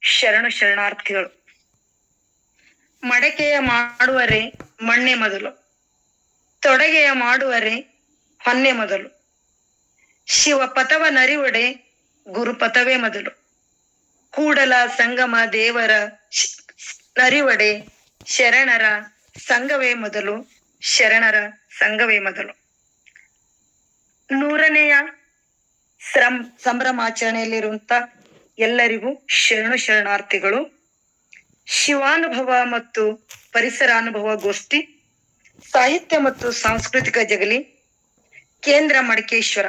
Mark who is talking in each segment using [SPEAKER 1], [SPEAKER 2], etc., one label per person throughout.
[SPEAKER 1] ಶರಣ ಶರಣಾರ್ಥಿಗಳು. ಮಡಕೆಯ ಮಾಡುವರೆ ಮಣ್ಣೆ ಮೊದಲು. ತೊಡಗೆಯ ಮಾಡುವರೆ ಹೊನ್ನೆ ಮೊದಲು. ಶಿವ ಪಥವ ನರಿವಡೆ ಗುರುಪಥವೇ ಮೊದಲು. ಕೂಡಲ ಸಂಗಮ ದೇವರ ನರಿವಡೆ ಶರಣರ ಸಂಘವೇ ಮೊದಲು, ಶರಣರ ಸಂಘವೇ ಮೊದಲು. ನೂರನೆಯ ಸಂಭ್ರಮಾಚರಣೆಯಲ್ಲಿರುವಂತ ಎಲ್ಲರಿಗೂ ಶರಣು ಶರಣಾರ್ಥಿಗಳು. ಶಿವಾನುಭವ ಮತ್ತು ಪರಿಸರಾನುಭವ ಗೋಷ್ಠಿ, ಸಾಹಿತ್ಯ ಮತ್ತು ಸಾಂಸ್ಕೃತಿಕ ಜಗಲಿ, ಕೇಂದ್ರ ಮಡಕೇಶ್ವರ,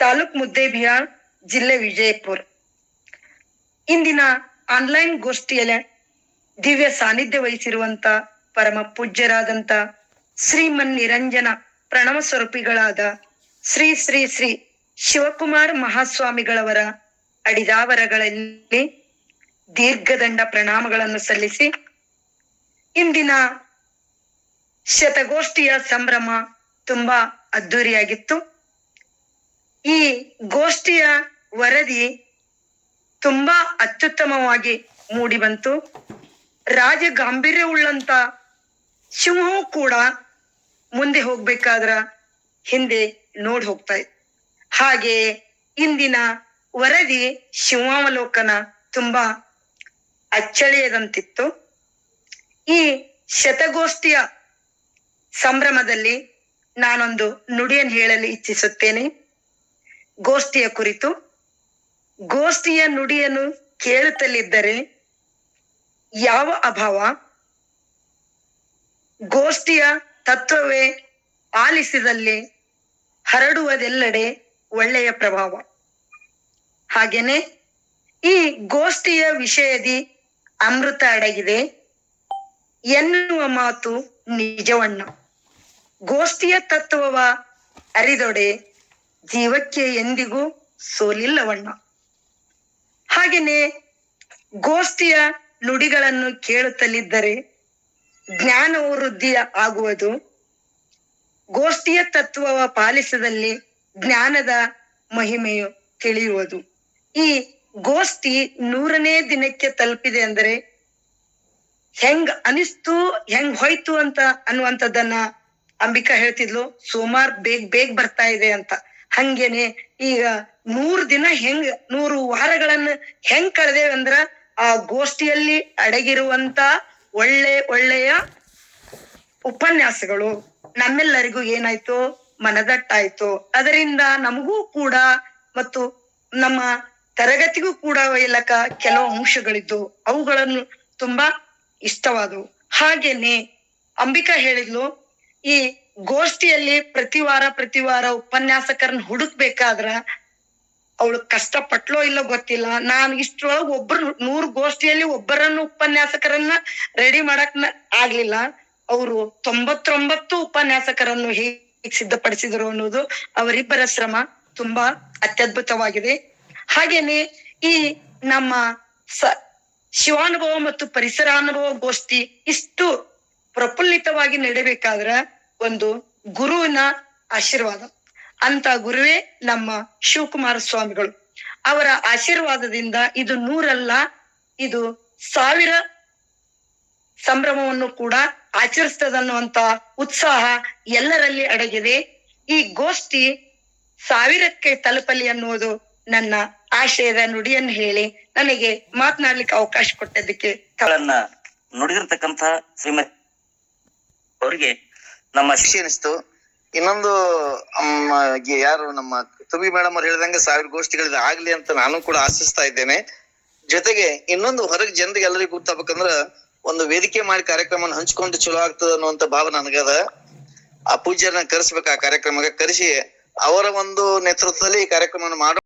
[SPEAKER 1] ತಾಲೂಕ್ ಮುದ್ದೇಬಿಹಾಳ್, ಜಿಲ್ಲೆ ವಿಜಯಪುರ. ಇಂದಿನ ಆನ್ಲೈನ್ ಗೋಷ್ಠಿಯಲ್ಲಿ ದಿವ್ಯ ಸಾನ್ನಿಧ್ಯ ವಹಿಸಿರುವಂತ ಪರಮ ಪೂಜ್ಯರಾದಂತ ಶ್ರೀಮನ್ ನಿರಂಜನ ಪ್ರಣವ ಸ್ವರೂಪಿಗಳಾದ ಶ್ರೀ ಶ್ರೀ ಶ್ರೀ ಶಿವಕುಮಾರ್ ಮಹಾಸ್ವಾಮಿಗಳವರ ಅಡಿದಾವರಗಳಲ್ಲಿ ದೀರ್ಘದಂಡ ಪ್ರಣಾಮಗಳನ್ನು ಸಲ್ಲಿಸಿ ಇಂದಿನ ಶತಗೋಷ್ಠಿಯ ಸಂಭ್ರಮ ತುಂಬಾ ಅದ್ದೂರಿಯಾಗಿತ್ತು. ಈ ಗೋಷ್ಠಿಯ ವರದಿ ತುಂಬಾ ಅತ್ಯುತ್ತಮವಾಗಿ ಮೂಡಿ ಬಂತು ರಾಜ ಗಾಂಭೀರ್ಯವುಳ್ಳಂತ ಸಿಂಹವು ಕೂಡ ಮುಂದೆ ಹೋಗ್ಬೇಕಾದ್ರ ಹಿಂದೆ ನೋಡ್ ಹೋಗ್ತಾ ಇತ್ತು. ಹಾಗೆ ಇಂದಿನ ವರದಿ ಶಿವಾವಲೋಕನ ತುಂಬಾ ಅಚ್ಚಳಿಯದಂತಿತ್ತು. ಈ ಶತಗೋಷ್ಠಿಯ ಸಂಭ್ರಮದಲ್ಲಿ ನಾನೊಂದು ನುಡಿಯನ್ನು ಹೇಳಲು ಇಚ್ಛಿಸುತ್ತೇನೆ. ಗೋಷ್ಠಿಯ ಕುರಿತು, ಗೋಷ್ಠಿಯ ನುಡಿಯನ್ನು ಕೇಳುತ್ತಲಿದ್ದರೆ ಯಾವ ಅಭಾವ? ಗೋಷ್ಠಿಯ ತತ್ವವೇ ಆಲಿಸಿದಲ್ಲಿ ಹರಡುವುದೆಲ್ಲೆಡೆ ಒಳ್ಳೆಯ ಪ್ರಭಾವ. ಹಾಗೇನೆ ಈ ಗೋಷ್ಠಿಯ ವಿಷಯದಿ ಅಮೃತ ಅಡಗಿದೆ. ಎನ್ನುವ ಮಾತು ನಿಜವಣ್ಣ. ಗೋಷ್ಠಿಯ ತತ್ವವ ಅರಿದೊಡೆ ಜೀವಕ್ಕೆ ಎಂದಿಗೂ ಸೋಲಿಲ್ಲವಣ್ಣ. ಹಾಗೆಯೇ ಗೋಷ್ಠಿಯ ನುಡಿಗಳನ್ನು ಕೇಳುತ್ತಲಿದ್ದರೆ ಜ್ಞಾನ ವೃದ್ಧಿ ಆಗುವುದು. ಗೋಷ್ಠಿಯ ತತ್ವವ ಪಾಲಿಸದಲ್ಲಿ ಜ್ಞಾನದ ಮಹಿಮೆಯು ತಿಳಿಯುವುದು. ಈ ಗೋಷ್ಠಿ ನೂರನೇ ದಿನಕ್ಕೆ ತಲುಪಿದೆ ಅಂದರೆ ಹೆಂಗ್ ಅನಿಸ್ತು, ಹೆಂಗ್ ಹೋಯ್ತು ಅಂತ ಅನ್ನುವಂಥದ್ದನ್ನ ಅಂಬಿಕಾ ಹೇಳ್ತಿದ್ಲು. ಸುಮಾರ್ ಬೇಗ ಬೇಗ ಬರ್ತಾ ಇದೆ ಅಂತ. ಹಂಗೇನೆ ಈಗ ನೂರ್ ದಿನ ಹೆಂಗ್, ನೂರು ವಾರಗಳನ್ನ ಹೆಂಗ್ ಕಳೆದೇವೆ ಅಂದ್ರ ಆ ಗೋಷ್ಠಿಯಲ್ಲಿ ಅಡಗಿರುವಂತ ಒಳ್ಳೆ ಒಳ್ಳೆಯ ಉಪನ್ಯಾಸಗಳು. ನಮ್ಮೆಲ್ಲರಿಗೂ ಏನಾಯ್ತು? ಮನದಟ್ಟಾಯ್ತು. ಅದರಿಂದ ನಮಗೂ ಕೂಡ ಮತ್ತು ನಮ್ಮ ತರಗತಿಗೂ ಕೂಡ ಒಯ್ಯಲಕ ಕೆಲವು ಅಂಶಗಳಿದ್ದು ಅವುಗಳನ್ನು ತುಂಬಾ ಇಷ್ಟವಾದವು. ಹಾಗೇನೆ ಅಂಬಿಕಾ ಹೇಳಿದ್ಲು, ಈ ಗೋಷ್ಠಿಯಲ್ಲಿ ಪ್ರತಿ ವಾರ ಪ್ರತಿ ವಾರ ಉಪನ್ಯಾಸಕರನ್ನ ಹುಡುಕ್ಬೇಕಾದ್ರ ಅವಳು ಕಷ್ಟ ಪಟ್ಲೋ ಇಲ್ಲೋ ಗೊತ್ತಿಲ್ಲ. ನಾನು ಇಷ್ಟೊಳಗೆ ಒಬ್ಬರು ನೂರು ಗೋಷ್ಠಿಯಲ್ಲಿ ಒಬ್ಬರನ್ನು ಉಪನ್ಯಾಸಕರನ್ನ ರೆಡಿ ಮಾಡಕ್ ಆಗ್ಲಿಲ್ಲ. ಅವರು ತೊಂಬತ್ತೊಂಬತ್ತು ಉಪನ್ಯಾಸಕರನ್ನು ಹೇಗೆ ಸಿದ್ಧಪಡಿಸಿದರು ಅನ್ನೋದು ಅವರಿಬ್ಬರ ಶ್ರಮ ತುಂಬಾ ಅತ್ಯದ್ಭುತವಾಗಿದೆ. ಹಾಗೇನೆ ಈ ನಮ್ಮ ಸ ಶಿವಾನುಭವ ಮತ್ತು ಪರಿಸರಾನುಭವ ಗೋಷ್ಠಿ ಇಷ್ಟು ಪ್ರಫುಲ್ಲಿತವಾಗಿ ನಡೆಯಬೇಕಾದ್ರ ಒಂದು ಗುರುವಿನ ಆಶೀರ್ವಾದ. ಅಂತ ಗುರುವೇ ನಮ್ಮ ಶಿವಕುಮಾರ ಸ್ವಾಮಿಗಳು. ಅವರ ಆಶೀರ್ವಾದದಿಂದ ಇದು ನೂರಲ್ಲ, ಇದು ಸಾವಿರ ಸಂಭ್ರಮವನ್ನು ಕೂಡ ಆಚರಿಸ್ತದನ್ನುವಂತ ಉತ್ಸಾಹ ಎಲ್ಲರಲ್ಲಿ ಅಡಗಿದೆ. ಈ ಗೋಷ್ಠಿ ಸಾವಿರಕ್ಕೆ ತಲುಪಲಿ ಅನ್ನುವುದು ನನ್ನ ಆಶಯದ ನುಡಿಯನ್ನು ಹೇಳಿ ನನಗೆ ಮಾತನಾಡ್ಲಿಕ್ಕೆ ಅವಕಾಶ
[SPEAKER 2] ಕೊಟ್ಟದಕ್ಕೆ ನುಡಿದಿರ್ತಕ್ಕಂತ ಶ್ರೀಮತಿ ಅವರಿಗೆ ನಮ್ಮ
[SPEAKER 3] ಅನಿಸ್ತು ಇನ್ನೊಂದು ಯಾರು ನಮ್ಮ ತುಬಿ ಮೇಡಮ್ ಅವ್ರು ಹೇಳಿದಂಗೆ ಸಾವಿರ ಗೋಷ್ಠಿಗಳಿದೆ ಆಗ್ಲಿ ಅಂತ ನಾನು ಕೂಡ ಆಶಿಸ್ತಾ ಇದ್ದೇನೆ. ಜೊತೆಗೆ ಇನ್ನೊಂದು ಹೊರಗೆ ಜನರಿಗೆ ಎಲ್ಲರಿಗೂ ಗೊತ್ತಾಗ್ಬೇಕಂದ್ರ ಒಂದು ವೇದಿಕೆ ಮಾಡಿ ಕಾರ್ಯಕ್ರಮ ಹಂಚ್ಕೊಂಡು ಚಲೋ ಆಗ್ತದ ಅನ್ನುವಂತ ಭಾವ ನನಗದ. ಆ ಪೂಜ್ಯರನ್ನ ಕರೆಸ್ಬೇಕು ಆ ಕಾರ್ಯಕ್ರಮಕ್ಕೆ. ಕರೆಸಿ ಅವರ ಒಂದು ನೇತೃತ್ವದಲ್ಲಿ ಈ ಕಾರ್ಯಕ್ರಮವನ್ನು ಮಾಡೋ